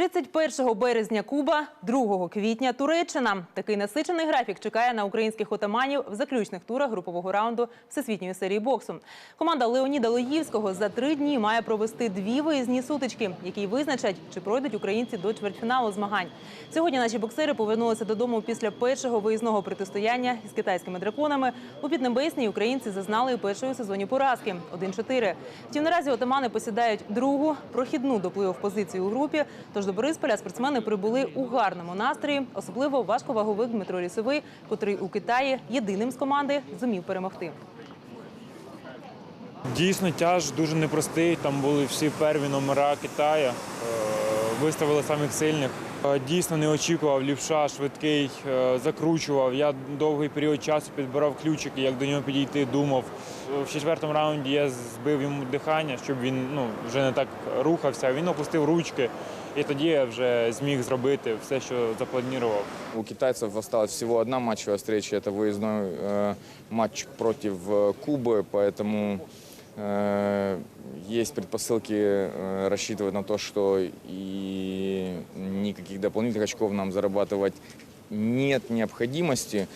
31 березня Куба, 2 квітня Туреччина. Такий насичений графік чекає на українських отаманів в заключних турах групового раунду всесвітньої серії боксу. Команда Леоніда Лоївського за три дні має провести дві виїзні сутички, які визначать, чи пройдуть українці до чвертьфіналу змагань. Сьогодні наші боксери повернулися додому після першого виїзного протистояння із китайськими драконами. У Піднебесній українці зазнали першої сезоні поразки 1-4. Втім, наразі отамани посідають другу прохідну до плей-офф позицію у групі. Тож до Борисполя спортсмени прибули у гарному настрої, особливо важковаговик Дмитро Лісовий, котрий у Китаї єдиним з команди зумів перемогти. Дійсно, тяж дуже непростий. Там були всі перві номера Китаю Е, Виставили самих сильних. Е, Дійсно не очікував. Лівша швидкий, е, закручував. Я довгий період часу підбирав ключики, як до нього підійти, думав. В четвертому раунді я збив йому дихання, щоб він ну, вже не так рухався. Він опустив ручки, і тоді я вже зміг зробити все, що запланував. У китайцев осталась всего одна матчевая встреча. Это выездной э, матч против э, Кубы, поэтому э, есть предпосылки э, рассчитывать на то, что и никаких дополнительных очков нам зарабатывать нет необходимости.